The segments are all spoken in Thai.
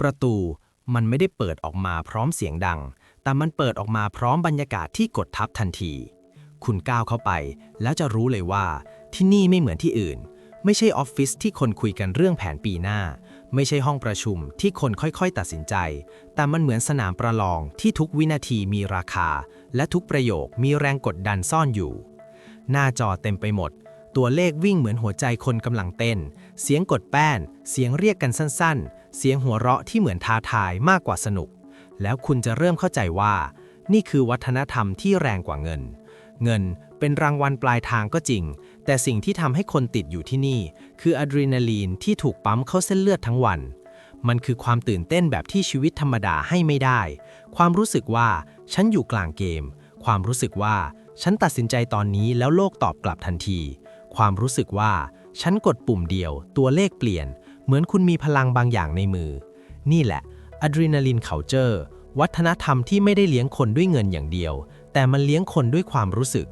ประตูมันไม่ได้เปิดออกมาพร้อมเสียงดัง แต่มันเปิดออกมาพร้อมบรรยากาศที่กดทับทันที คุณก้าวเข้าไป แล้วจะรู้เลยว่า ที่นี่ไม่เหมือนที่อื่น ไม่ใช่ออฟฟิศที่คนคุยกันเรื่องแผนปีหน้า ไม่ใช่ห้องประชุมที่คนค่อยๆ ตัดสินใจ แต่มันเหมือนสนามประลองที่ทุกวินาทีมีราคา และทุกประโยคมีแรงกดดันซ่อนอยู่ หน้าจอเต็มไปหมด ตัวเลขวิ่งเหมือนหัวใจคนกำลังเต้น เสียงกดแป้น เสียงเรียกกันสั้นๆ เสียงหัวเราะที่เหมือนท้าทายมากกว่าสนุก แล้วคุณจะเริ่มเข้าใจว่า นี่คือวัฒนธรรมที่แรงกว่าเงิน เงินเป็นรางวัลปลายทางก็จริง แต่สิ่งที่ทำให้คนติดอยู่ที่นี่ คืออะดรีนาลีนที่ถูกปั๊มเข้าเส้นเลือดทั้งวัน มันคือความตื่นเต้นแบบที่ชีวิตธรรมดาให้ไม่ได้ ความรู้สึกว่าฉันอยู่กลางเกม ความรู้สึกว่าฉันตัดสินใจตอนนี้แล้วโลกตอบกลับทันที ความรู้สึกว่า ฉันกดปุ่มเดียว ตัวเลขเปลี่ยน เหมือนคุณมีพลังบางอย่างในมือ นี่แหละอะดรีนาลีนเคาเจอร์วัฒนธรรมที่ไม่ได้เลี้ยงคนด้วยเงินอย่างเดียว แต่มันเลี้ยงคนด้วยความรู้สึก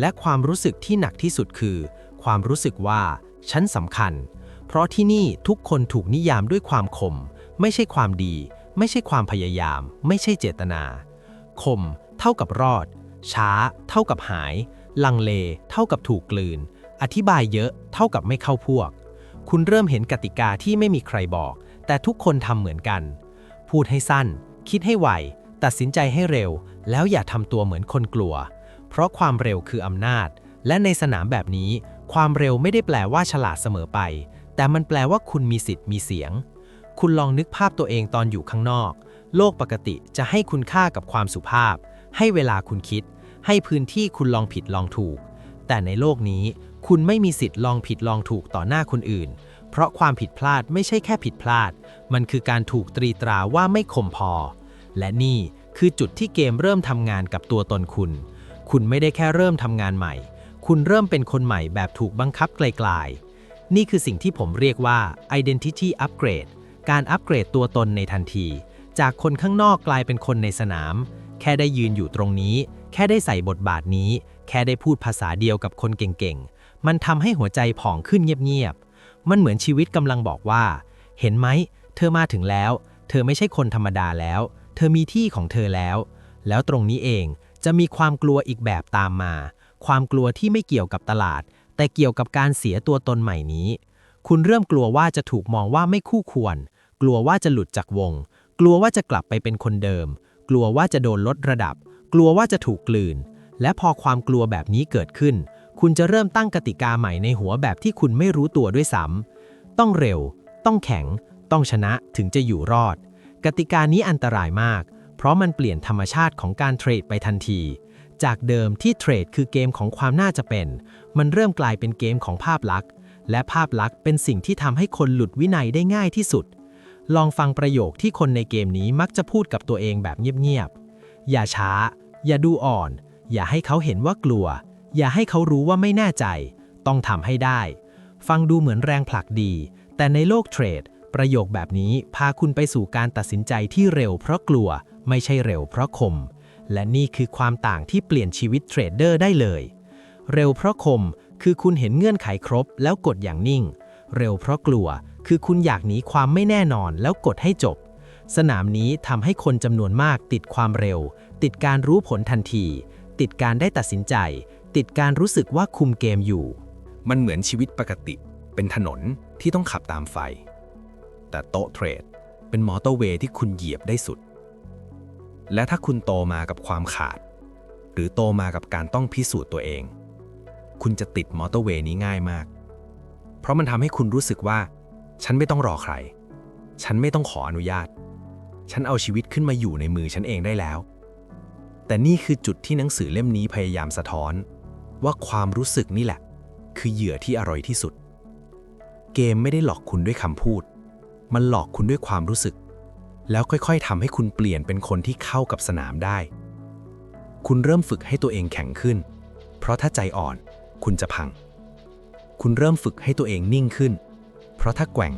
และความรู้สึกที่หนักที่สุดคือ ความรู้สึกว่า ฉันสำคัญ เพราะที่นี่ทุกคนถูกนิยามด้วยความคม ไม่ใช่ความดี ไม่ใช่ความพยายาม ไม่ใช่เจตนาคม เท่ากับรอด ช้า เท่ากับหาย ลังเล เท่ากับถูกกลืน อธิบายเยอะเท่ากับไม่เข้าพวก คุณเริ่มเห็นกติกาที่ไม่มีใครบอก แต่ทุกคนทำเหมือนกัน พูดให้สั้น คิดให้ไว ตัดสินใจให้เร็ว แล้วอย่าทำตัวเหมือนคนกลัว เพราะความเร็วคืออำนาจ และในสนามแบบนี้ ความเร็วไม่ได้แปลว่าฉลาดเสมอไป แต่มันแปลว่าคุณมีสิทธิ์มีเสียง คุณลองนึกภาพตัวเองตอนอยู่ข้างนอก โลกปกติจะให้คุณค่ากับความสุภาพ ให้เวลาคุณคิด ให้พื้นที่คุณลองผิดลองถูก แต่ในโลกนี้คุณไม่มีสิทธิ์ลองผิดลองถูกต่อหน้าคนอื่น เพราะความผิดพลาดไม่ใช่แค่ผิดพลาด มันคือการถูกตรีตราว่าไม่คมพอ และนี่คือจุดที่เกมเริ่มทำงานกับตัวตนคุณ คุณไม่ได้แค่เริ่มทำงานใหม่ คุณเริ่มเป็นคนใหม่แบบถูกบังคับไกลๆ นี่คือสิ่งที่ผมเรียกว่า identity upgrade การอัปเกรดตัวตนในทันที จากคนข้างนอกกลายเป็นคนในสนาม แค่ได้ยืนอยู่ตรงนี้ แค่ได้ใส่บทบาทนี้ แค่ได้พูดภาษาเดียวกับคนเก่งๆ มันทำให้หัวใจผ่องขึ้นเงียบๆ มันเหมือนชีวิตกำลังบอกว่า เห็นไหม เธอมาถึงแล้ว เธอไม่ใช่คนธรรมดาแล้ว เธอมีที่ของเธอแล้ว แล้วตรงนี้เองจะมีความกลัวอีกแบบตามมา ความกลัวที่ไม่เกี่ยวกับตลาด แต่เกี่ยวกับการเสียตัวตนใหม่นี้ คุณเริ่มกลัวว่าจะถูกมองว่าไม่คู่ควร กลัวว่าจะหลุดจากวง กลัวว่าจะกลับไปเป็นคนเดิม กลัวว่าจะโดนลดระดับ กลัวว่าจะถูกกลืน และพอความกลัวแบบนี้เกิดขึ้น คุณจะเริ่มตั้งกติกาใหม่ในหัวแบบที่คุณไม่รู้ตัวด้วยซ้ำต้องเร็ว ต้องแข็ง ต้องชนะถึงจะอยู่รอด กติกานี้อันตรายมาก เพราะมันเปลี่ยนธรรมชาติของการเทรดไปทันที จากเดิมที่เทรดคือเกมของความน่าจะเป็น มันเริ่มกลายเป็นเกมของภาพลักษณ์ และภาพลักษณ์เป็นสิ่งที่ทำให้คนหลุดวินัยได้ง่ายที่สุด ลองฟังประโยคที่คนในเกมนี้มักจะพูดกับตัวเองแบบเงียบๆอย่าช้า อย่าดูอ่อน อย่าให้เขาเห็นว่ากลัว อย่าให้เขารู้ว่าไม่แน่ใจ ต้องทำให้ได้ ฟังดูเหมือนแรงผลักดี แต่ในโลกเทรด ประโยคแบบนี้พาคุณไปสู่การตัดสินใจที่เร็วเพราะกลัว ไม่ใช่เร็วเพราะคม และนี่คือความต่างที่เปลี่ยนชีวิตเทรดเดอร์ได้เลย เร็วเพราะคม คือคุณเห็นเงื่อนไขครบ แล้วกดอย่างนิ่ง เร็วเพราะกลัว คือคุณอยากหนีความไม่แน่นอนแล้วกดให้จบสนามนี้ทำให้คนจำนวนมากติดความเร็ว ติดการรู้ผลทันที ติดการได้ตัดสินใจ ติดการรู้สึกว่าคุมเกมอยู่ มันเหมือนชีวิตปกติ เป็นถนนที่ต้องขับตามไฟ แต่โต๊ะเทรด เป็นมอเตอร์เวย์ที่คุณเหยียบได้สุด และถ้าคุณโตมากับความขาด หรือโตมากับการต้องพิสูจน์ตัวเอง คุณจะติดมอเตอร์เวย์นี้ง่ายมาก เพราะมันทำให้คุณรู้สึกว่า ฉันไม่ต้องรอใคร ฉันไม่ต้องขออนุญาต ฉันเอาชีวิตขึ้นมาอยู่ในมือฉันเองได้แล้ว แต่นี่คือจุดที่หนังสือเล่มนี้พยายามสะท้อน ว่าความรู้สึกนี่แหละ คือเหยื่อที่อร่อยที่สุด เกมไม่ได้หลอกคุณด้วยคำพูด มันหลอกคุณด้วยความรู้สึก แล้วค่อยๆทำให้คุณเปลี่ยนเป็นคนที่เข้ากับสนามได้ คุณเริ่มฝึกให้ตัวเองแข็งขึ้น เพราะถ้าใจอ่อน คุณจะพัง คุณเริ่มฝึกให้ตัวเองนิ่งขึ้น เพราะถ้าแกว่ง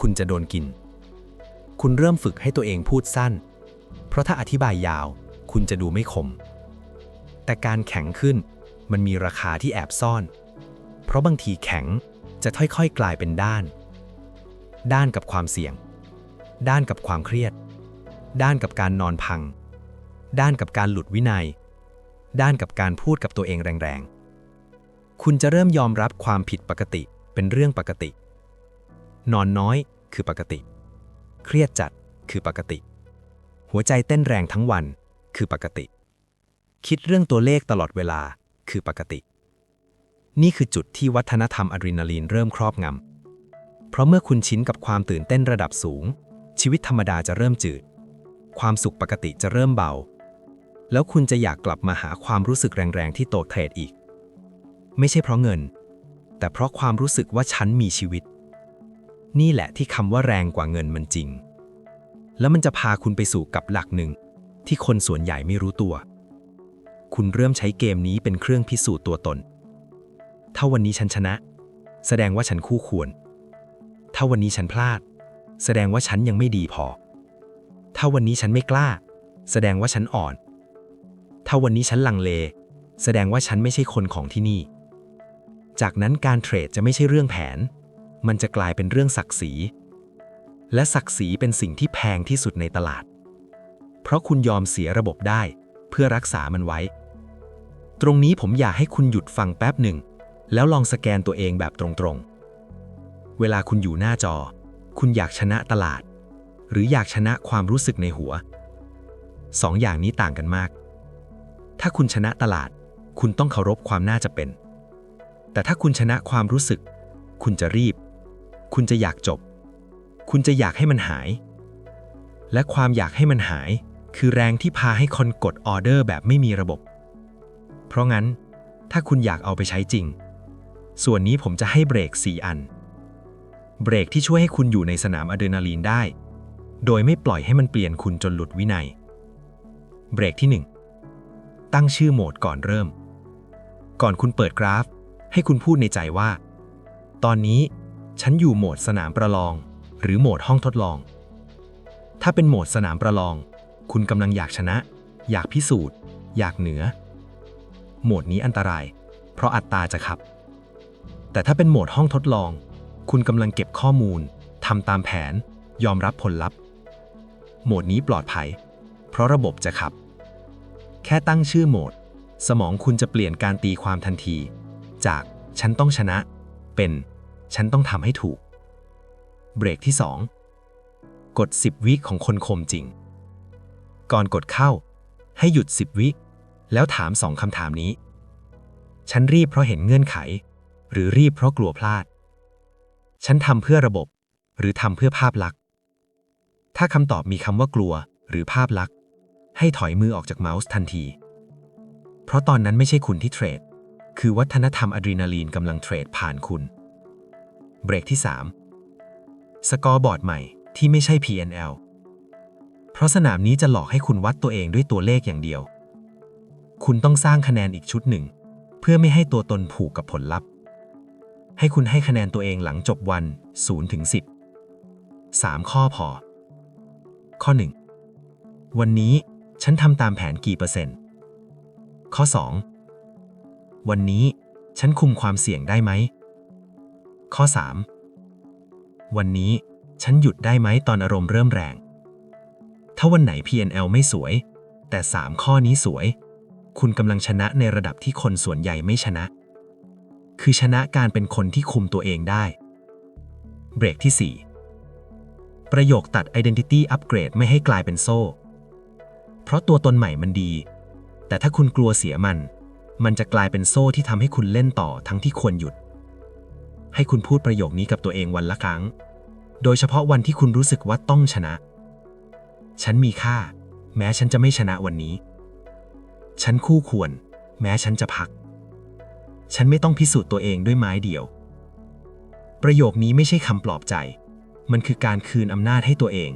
คุณจะโดนกิน คุณเริ่มฝึกให้ตัวเองพูดสั้น เพราะถ้าอธิบายยาว คุณจะดูไม่คม แต่การแข็งขึ้นมันมีราคาที่แอบซ่อน เพราะบางทีแข็งจะค่อยๆกลายเป็นด้าน ด้านกับความเสี่ยง ด้านกับความเครียด ด้านกับการนอนพัง ด้านกับการหลุดวินัย ด้านกับการพูดกับตัวเองแรงๆ คุณจะเริ่มยอมรับความผิดปกติเป็นเรื่องปกติ นอนน้อยคือปกติ เครียดจัดคือปกติ หัวใจเต้นแรงทั้งวัน คือปกติ คิดเรื่องตัวเลขตลอดเวลาคือปกติ นี่คือจุดที่วัฒนธรรมอะดรีนาลีนเริ่มครอบงำ เพราะเมื่อคุณชินกับความตื่นเต้นระดับสูง ชีวิตธรรมดาจะเริ่มจืด ความสุขปกติจะเริ่มเบา แล้วคุณจะอยากกลับมาหาความรู้สึกแรงๆที่โตเทรดอีก ไม่ใช่เพราะเงิน แต่เพราะความรู้สึกว่าฉันมีชีวิต นี่แหละที่คำว่าแรงกว่าเงินมันจริง แล้วมันจะพาคุณไปสู่กับหลักหนึ่ง ที่คนส่วนใหญ่ไม่รู้ตัว คุณเริ่มใช้เกมนี้เป็นเครื่องพิสูจน์ตัวตน ถ้าวันนี้ฉันชนะ แสดงว่าฉันคู่ควร ถ้าวันนี้ฉันพลาด แสดงว่าฉันยังไม่ดีพอ ถ้าวันนี้ฉันไม่กล้า แสดงว่าฉันอ่อน ถ้าวันนี้ฉันลังเล แสดงว่าฉันไม่ใช่คนของที่นี่ จากนั้นการเทรดจะไม่ใช่เรื่องแผน มันจะกลายเป็นเรื่องศักดิ์ศรี และศักดิ์ศรีเป็นสิ่งที่แพงที่สุดในตลาด ราะคุณยอมเสียระบบได้ เพื่อรักษามันไว้ ตรงนี้ผมอยากให้คุณหยุดฟังแป๊บหนึ่ง แล้วลองสแกนตัวเองแบบตรงๆ เวลาคุณอยู่หน้าจอ คุณอยากชนะตลาด หรืออยากชนะความรู้สึกในหัวสองอย่างนี้ต่างกันมาก ถ้าคุณชนะตลาด คุณต้องเคารพความน่าจะเป็น แต่ถ้าคุณชนะความรู้สึก คุณจะรีบ คุณจะอยากจบ คุณจะอยากให้มันหาย และความอยากให้มันหาย คือแรงที่พาให้คนกดออเดอร์แบบไม่มีระบบ เพราะงั้น ถ้าคุณอยากเอาไปใช้จริง ส่วนนี้ผมจะให้เบรก 4 อัน เบรกที่ช่วยให้คุณอยู่ในสนามอะดรีนาลีนได้ โดยไม่ปล่อยให้มันเปลี่ยนคุณจนหลุดวินัย เบรกที่ 1 ตั้งชื่อโหมดก่อนเริ่ม ก่อนคุณเปิดกราฟ ให้คุณพูดในใจว่า ตอนนี้ฉันอยู่โหมดสนามประลอง หรือโหมดห้องทดลอง ถ้าเป็นโหมดสนามประลอง คุณกำลังอยากชนะ อยากพิสูจน์ อยากเหนือ โหมดนี้อันตราย เพราะอัตราจะขับ แต่ถ้าเป็นโหมดห้องทดลอง คุณกำลังเก็บข้อมูลทำตามแผน ยอมรับผลลัพธ์ โหมดนี้ปลอดภัย เพราะระบบจะขับ แค่ตั้งชื่อโหมด สมองคุณจะเปลี่ยนการตีความทันที จากฉันต้องชนะ เป็นฉันต้องทำให้ถูก เบรกที่ 2 กด 10 วิของคนคมจริง ก่อนกดเข้า ให้หยุด 10 วิ แล้วถามสองคำถามนี้ ฉันรีบเพราะเห็นเงื่อนไข หรือรีบเพราะกลัวพลาด ฉันทำเพื่อระบบ หรือทำเพื่อภาพลักษณ์ ถ้าคำตอบมีคำว่ากลัวหรือภาพลักษณ์ ให้ถอยมือออกจากเมาส์ทันที เพราะตอนนั้นไม่ใช่คุณที่เทรด คือวัฒนธรรมอะดรีนาลีนกำลังเทรดผ่านคุณ เบรกที่ 3 สกอร์บอร์ดใหม่ที่ไม่ใช่ PNL เพราะสนามนี้จะหลอกให้คุณวัดตัวเองด้วยตัวเลขอย่างเดียว คุณต้องสร้างคะแนนอีกชุดหนึ่ง เพื่อไม่ให้ตัวตนผูกกับผลลัพธ์ ให้คุณให้คะแนนตัวเองหลังจบวัน0ถึง10 3 ข้อพอ ข้อ 1 วันนี้ฉันทำตามแผนกี่เปอร์เซ็นต์ ข้อ 2 วันนี้ฉันคุมความเสี่ยงได้ไหม ข้อ 3 วันนี้ฉันหยุดได้ไหมตอนอารมณ์เริ่มแรง ถ้าวันไหน PNL ไม่สวย แต่ 3 ข้อนี้สวย คุณกำลังชนะในระดับที่คนส่วนใหญ่ไม่ชนะ คือชนะการเป็นคนที่คุมตัวเองได้ เบรกที่ 4 ประโยคตัด Identity Upgrade ไม่ให้กลายเป็นโซ่ เพราะตัวตนใหม่มันดี แต่ถ้าคุณกลัวเสียมัน มันจะกลายเป็นโซ่ที่ทำให้คุณเล่นต่อทั้งที่ควรหยุด ให้คุณพูดประโยคนี้กับตัวเองวันละครั้ง โดยเฉพาะวันที่คุณรู้สึกว่าต้องชนะ ฉันมีค่า แม้ฉันจะไม่ชนะวันนี้ ฉันคู่ควร แม้ฉันจะพัก ฉันไม่ต้องพิสูจน์ตัวเองด้วยไม้เดียว ประโยคนี้ไม่ใช่คำปลอบใจ มันคือการคืนอำนาจให้ตัวเอง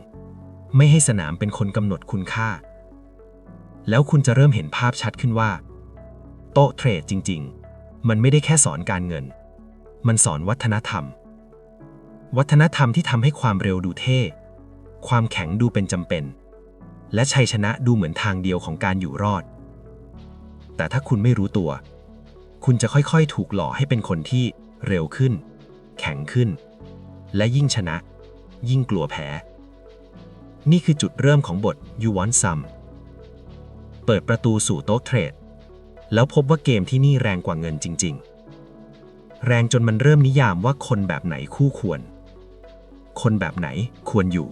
ไม่ให้สนามเป็นคนกำหนดคุณค่า แล้วคุณจะเริ่มเห็นภาพชัดขึ้นว่า โต๊ะเทรดจริง ๆ มันไม่ได้แค่สอนการเงิน มันสอนวัฒนธรรม วัฒนธรรมที่ทำให้ความเร็วดูเท่ ความแข็งดูเป็นจำเป็น และชัยชนะดูเหมือนทางเดียวของการอยู่รอด แต่ถ้าคุณไม่รู้ตัว คุณจะค่อยๆ ถูกหล่อให้เป็นคนที่เร็วขึ้น แข็งขึ้น และยิ่งชนะ ยิ่งกลัวแพ้ นี่คือจุดเริ่มของบท You Want Some เปิดประตูสู่โต๊ะเทรด แล้วพบว่าเกมที่นี่แรงกว่าเงินจริง ๆ แรงจนมันเริ่มนิยามว่าคนแบบไหนคู่ควร คนแบบไหนควรอยู่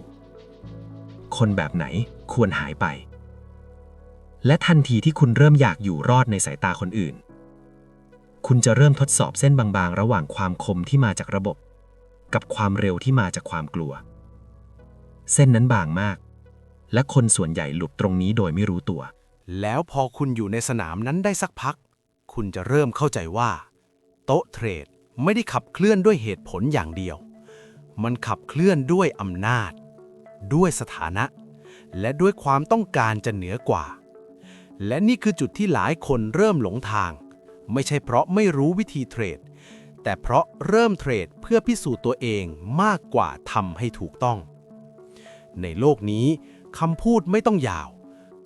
คนแบบไหนควรหายไป และทันทีที่คุณเริ่มอยากอยู่รอดในสายตาคนอื่น คุณจะเริ่มทดสอบเส้นบางๆ ระหว่างความคมที่มาจากระบบ กับความเร็วที่มาจากความกลัว เส้นนั้นบางมาก และคนส่วนใหญ่หลุดตรงนี้โดยไม่รู้ตัว แล้วพอคุณอยู่ในสนามนั้นได้สักพัก คุณจะเริ่มเข้าใจว่า โต๊ะเทรดไม่ได้ขับเคลื่อนด้วยเหตุผลอย่างเดียว มันขับเคลื่อนด้วยอำนาจ ด้วยสถานะ และด้วยความต้องการจะเหนือกว่า และนี่คือจุดที่หลายคนเริ่มหลงทาง ไม่ใช่เพราะไม่รู้วิธีเทรด แต่เพราะเริ่มเทรดเพื่อพิสูจน์ตัวเองมากกว่าทำให้ถูกต้อง ในโลกนี้คำพูดไม่ต้องยาว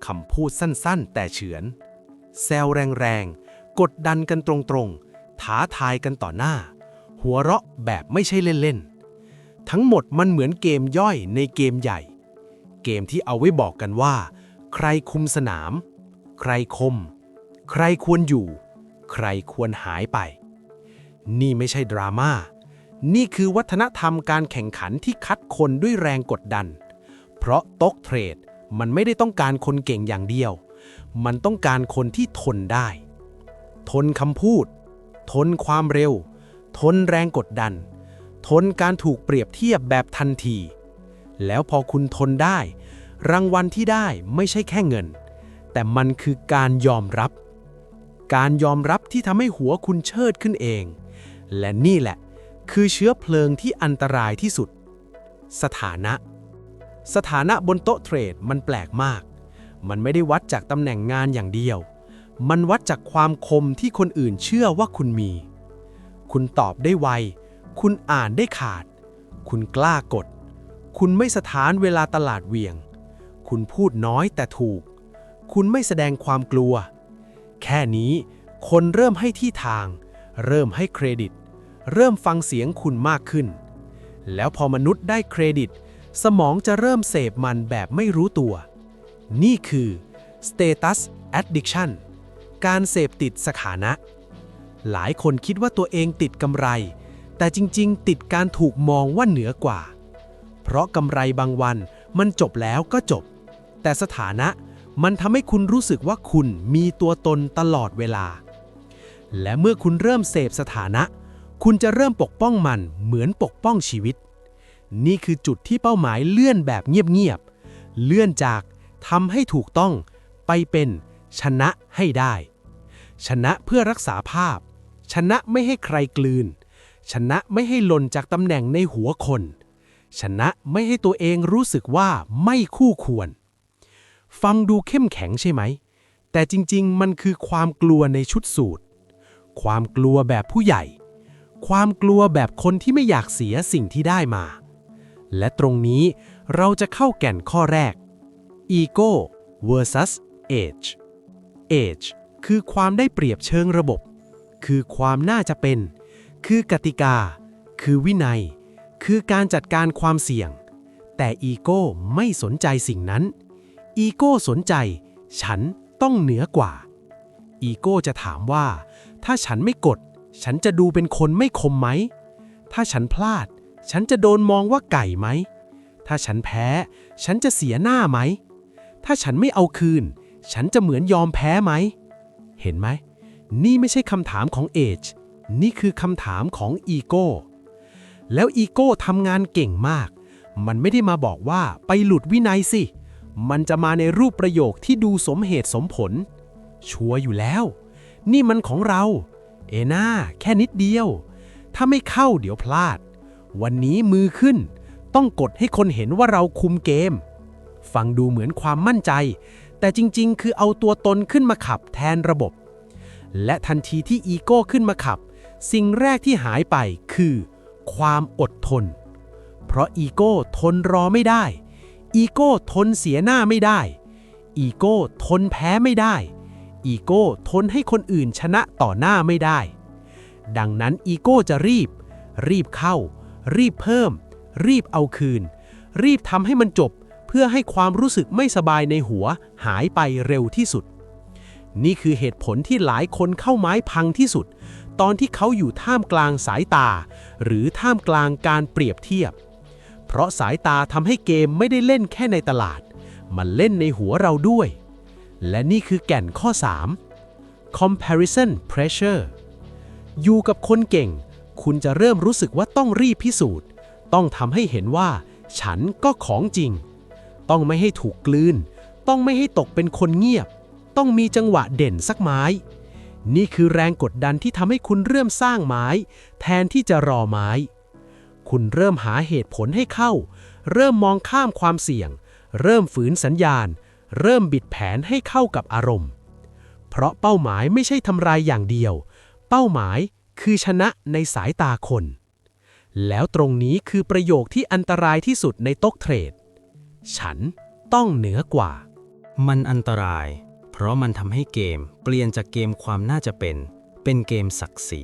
คำพูดสั้นๆ แต่เฉือน แซวแรงๆ กดดันกันตรงๆ ท้าทายกันต่อหน้า หัวเราะแบบไม่ใช่เล่นๆ ทั้งหมดมันเหมือนเกมย่อยในเกมใหญ่ เกมที่เอาไว้บอกกันว่า ใครคุมสนาม ใครคม ใครควรอยู่ ใครควรหายไป นี่ไม่ใช่ดราม่า นี่คือวัฒนธรรมการแข่งขันที่คัดคนด้วยแรงกดดัน เพราะโต๊ะเทรดมันไม่ได้ต้องการคนเก่งอย่างเดียว มันต้องการคนที่ทนได้ ทนคำพูด ทนความเร็ว ทนแรงกดดัน ทนการถูกเปรียบเทียบแบบทันที แล้วพอคุณทนได้ รางวัลที่ได้ไม่ใช่แค่เงิน แต่มันคือการยอมรับ การยอมรับที่ทำให้หัวคุณเชิดขึ้นเอง และนี่แหละ คือเชื้อเพลิงที่อันตรายที่สุด สถานะ สถานะบนโต๊ะเทรดมันแปลกมาก มันไม่ได้วัดจากตำแหน่งงานอย่างเดียว มันวัดจากความคมที่คนอื่นเชื่อว่าคุณมี คุณตอบได้ไว คุณอ่านได้ขาด คุณกล้ากด คุณไม่สถานเวลาตลาดเวียง คุณพูดน้อยแต่ถูก คุณไม่แสดงความกลัว แค่นี้คนเริ่มให้ที่ทาง เริ่มให้เครดิต เริ่มฟังเสียงคุณมากขึ้น แล้วพอมนุษย์ได้เครดิต สมองจะเริ่มเสพมันแบบไม่รู้ตัว นี่คือ status addiction การเสพติดสถานะ หลายคนคิดว่าตัวเองติดกำไร แต่จริงๆ ติดการถูกมองว่าเหนือกว่า เพราะกำไรบางวันมันจบแล้วก็จบ แต่สถานะมันทำให้คุณรู้สึกว่าคุณมีตัวตนตลอดเวลา และเมื่อคุณเริ่มเสพสถานะ คุณจะเริ่มปกป้องมันเหมือนปกป้องชีวิต นี่คือจุดที่เป้าหมายเลื่อนแบบเงียบๆ เลื่อนจากทำให้ถูกต้องไปเป็นชนะให้ได้ ชนะเพื่อรักษาภาพ ชนะไม่ให้ใครกลืน ชนะไม่ให้หล่นจากตำแหน่งในหัวคน ชนะไม่ให้ตัวเองรู้สึกว่าไม่คู่ควร ฟังดูเข้มแข็งใช่ไหม แต่จริงๆ มันคือความกลัวในชุดสูตร ความกลัวแบบผู้ใหญ่ ความกลัวแบบคนที่ไม่อยากเสียสิ่งที่ได้มา และตรงนี้เราจะเข้าแก่นข้อแรก Ego versus Age Age คือความได้เปรียบเชิงระบบ คือความน่าจะเป็น คือกติกา คือวินัย คือการจัดการความเสี่ยง แต่อีโก้ไม่สนใจสิ่งนั้น อีโก้สนใจ ฉันต้องเหนือกว่า อีโก้จะถามว่า ถ้าฉันไม่กด ฉันจะดูเป็นคนไม่คมไหม ถ้าฉันพลาด ฉันจะโดนมองว่าไก่ไหม ถ้าฉันแพ้ ฉันจะเสียหน้าไหม ถ้าฉันไม่เอาคืน ฉันจะเหมือนยอมแพ้ไหม เห็นไหม นี่ไม่ใช่คำถามของเอจ นี่คือคำถามของอีโก้ แล้วอีโก้ทำงานเก่งมาก มันไม่ได้มาบอกว่าไปหลุดวินัยสิ มันจะมาในรูปประโยคที่ดูสมเหตุสมผล ชัวร์อยู่แล้ว นี่มันของเรา เอน่าแค่นิดเดียว ถ้าไม่เข้าเดี๋ยวพลาด วันนี้มือขึ้น ต้องกดให้คนเห็นว่าเราคุมเกม ฟังดูเหมือนความมั่นใจ แต่จริง ๆ คือเอาตัวตนขึ้นมาขับแทนระบบและทันทีที่อีโก้ขึ้นมาขับ สิ่งแรกที่หายไปคือ ความอดทน เพราะอีโก้ทนรอไม่ได้ อีโก้ทนเสียหน้าไม่ได้ อีโก้ทนแพ้ไม่ได้ อีโก้ทนให้คนอื่นชนะต่อหน้าไม่ได้ ดังนั้นอีโก้จะรีบ รีบเข้า รีบเพิ่ม รีบเอาคืน รีบทำให้มันจบเพื่อให้ความรู้สึกไม่สบายในหัวหายไปเร็วที่สุด นี่คือเหตุผลที่หลายคนเข้าไม้พังที่สุด ตอนที่เขาอยู่ท่ามกลางสายตา หรือท่ามกลางการเปรียบเทียบ เพราะสายตาทำให้เกมไม่ได้เล่นแค่ในตลาด มันเล่นในหัวเราด้วย และนี่คือแก่นข้อ 3 comparison pressure อยู่กับคนเก่ง คุณจะเริ่มรู้สึกว่าต้องรีบพิสูจน์ ต้องทำให้เห็นว่า ฉันก็ของจริง ต้องไม่ให้ถูกกลืน ต้องไม่ให้ตกเป็นคนเงียบ ต้องมีจังหวะเด่นสักไม้ นี่คือแรงกดดันที่ทำให้คุณเริ่มสร้างไม้ แทนที่จะรอไม้ คุณเริ่มหาเหตุผลให้เข้า เริ่มมองข้ามความเสี่ยง เริ่มฝืนสัญญาณ เริ่มบิดแผนให้เข้ากับอารมณ์ เพราะเป้าหมายไม่ใช่ทำลายอย่างเดียว เป้าหมายคือชนะในสายตาคน แล้วตรงนี้คือประโยคที่อันตรายที่สุดในโต๊ะเทรด ฉันต้องเหนือกว่า มันอันตราย เพราะมันทำให้เกมเปลี่ยนจากเกมความน่าจะเป็น เป็นเกมศักดิ์ศรี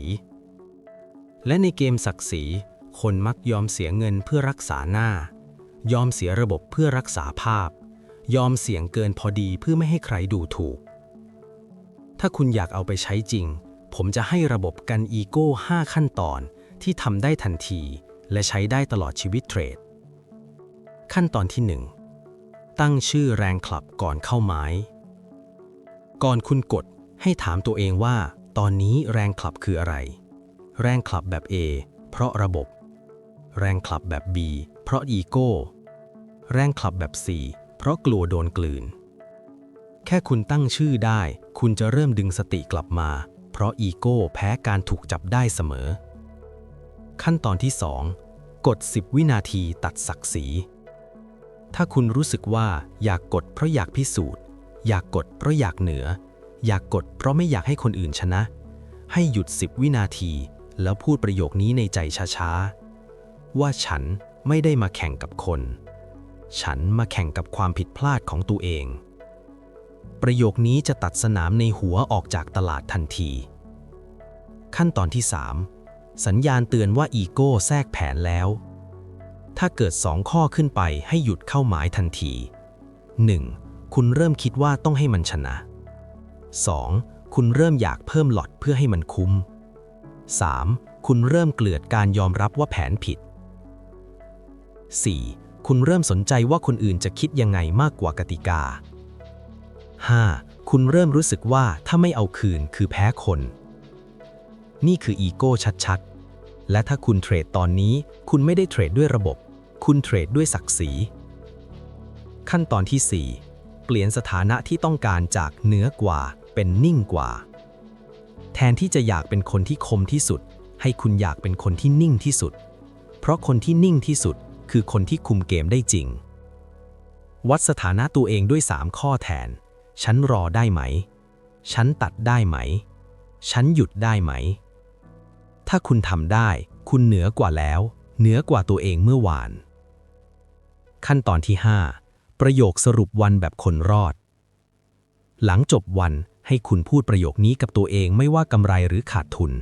และในเกมศักดิ์ศรี คนมักยอมเสียเงินเพื่อรักษาหน้า ยอมเสียระบบเพื่อรักษาภาพ ยอมเสี่ยงเกินพอดีเพื่อไม่ให้ใครดูถูก ถ้าคุณอยากเอาไปใช้จริง ผมจะให้ระบบกันอีโก้ 5 ขั้นตอนที่ทำได้ทันที และใช้ได้ตลอดชีวิตเทรด ขั้นตอนที่ 1 ตั้งชื่อแรงคลับก่อนเข้าไม้ ก่อนคุณกดให้ถามตัวเองว่า ตอนนี้แรงคลับคืออะไร แรงคลับแบบ A เพราะระบบ แรงคลับแบบ B เพราะอีโก้ แรงคลับแบบ C เพราะกลัวโดนกลืน แค่คุณตั้งชื่อได้ คุณจะเริ่มดึงสติกลับมา เพราะอีโก้แพ้การถูกจับได้เสมอ ขั้นตอนที่ 2 กด 10 วินาทีตัดศักดิ์ศรีถ้าคุณรู้สึกว่าอยากกดเพราะอยากพิสูจน์ อยากกดเพราะอยากเหนือ อยากกดเพราะไม่อยากให้คนอื่นชนะ ให้หยุด10วินาที แล้วพูดประโยคนี้ในใจช้าๆ ว่าฉันไม่ได้มาแข่งกับคน ฉันมาแข่งกับความผิดพลาดของตัวเอง ประโยคนี้จะตัดสนามในหัวออกจากตลาดทันที ขั้นตอนที่ 3 สัญญาณเตือนว่าอีโก้แทรกแผนแล้ว ถ้าเกิด 2 ข้อขึ้นไปให้หยุดเข้าหมายทันที 1. คุณเริ่มคิดว่าต้องให้มันชนะ 2. คุณเริ่มอยากเพิ่มหลอดเพื่อให้มันคุ้ม 3. คุณเริ่มเกลือดการยอมรับว่าแผนผิด 4. คุณเริ่มสนใจว่าคนอื่นจะคิดยังไงมากกว่ากติกา 5. คุณเริ่มรู้สึกว่าถ้าไม่เอาคืนคือแพ้คน นี่คืออีโก้ชัดๆ และถ้าคุณเทรดตอนนี้ คุณไม่ได้เทรดด้วยระบบ คุณเทรดด้วยศักดิ์ศรี ขั้นตอนที่ 4 เปลี่ยนสถานะที่ต้องการจากเหนือกว่าเป็นนิ่งกว่า แทนที่จะอยากเป็นคนที่คมที่สุด ให้คุณอยากเป็นคนที่นิ่งที่สุด เพราะคนที่นิ่งที่สุดคือคนที่คุมเกมได้จริง วัดสถานะตัวเองด้วย 3 ข้อแทน ฉันรอได้ไหม ฉันตัดได้ไหม ฉันหยุดได้ไหม ถ้าคุณทำได้ คุณเหนือกว่าแล้ว เหนือกว่าตัวเองเมื่อวาน ขั้นตอนที่ 5 ประโยคสรุปวันแบบคนรอด หลังจบวันให้คุณพูดประโยคนี้กับตัวเองไม่ว่ากำไรหรือขาดทุน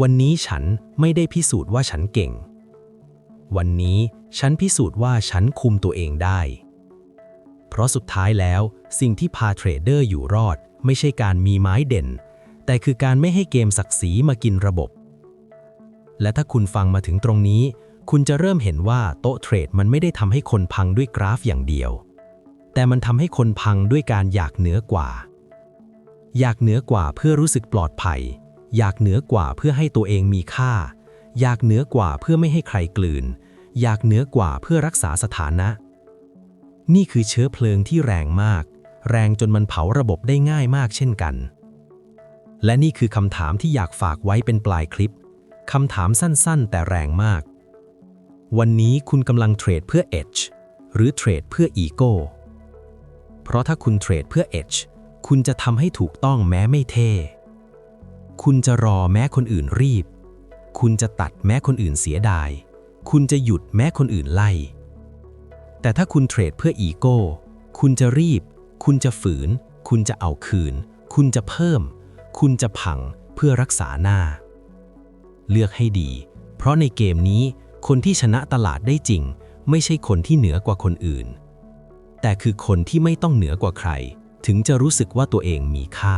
วันนี้ฉันไม่ได้พิสูจน์ว่าฉันเก่ง วันนี้ฉันพิสูจน์ว่าฉันคุมตัวเองได้ เพราะสุดท้ายแล้วสิ่งที่พาเทรดเดอร์อยู่รอด ไม่ใช่การมีไม้เด่น แต่คือการไม่ให้เกมศักดิ์ศรีมากินระบบ และถ้าคุณฟังมาถึงตรงนี้ คุณจะเริ่มเห็นว่าโต๊ะเทรดมันไม่ได้ทำให้คนพังด้วยกราฟอย่างเดียว แต่มันทำให้คนพังด้วยการอยากเหนือกว่า อยากเหนือกว่าเพื่อรู้สึกปลอดภัย อยากเหนือกว่าเพื่อให้ตัวเองมีค่า อยากเหนือกว่าเพื่อไม่ให้ใครกลืน อยากเหนือกว่าเพื่อรักษาสถานะ นี่คือเชื้อเพลิงที่แรงมาก แรงจนมันเผาระบบได้ง่ายมากเช่นกัน และนี่คือคำถามที่อยากฝากไว้เป็นปลายคลิปคำถามสั้นๆ แต่แรงมาก วันนี้คุณกำลังเทรดเพื่อ Edge หรือเทรดเพื่อ Ego เพราะถ้าคุณเทรดเพื่อ Edge คุณจะทำให้ถูกต้องแม้ไม่เท่ คุณจะรอแม้คนอื่นรีบ คุณจะตัดแม้คนอื่นเสียดาย คุณจะหยุดแม้คนอื่นไล่ แต่ถ้าคุณเทรดเพื่ออีโก้ คุณจะรีบ คุณจะฝืน คุณจะเอาคืน คุณจะเพิ่ม คุณจะพังเพื่อรักษาหน้า เลือกให้ดี เพราะในเกมนี้ คนที่ชนะตลาดได้จริง ไม่ใช่คนที่เหนือกว่าคนอื่น แต่คือคนที่ไม่ต้องเหนือกว่าใคร ถึงจะรู้สึกว่าตัวเองมีค่า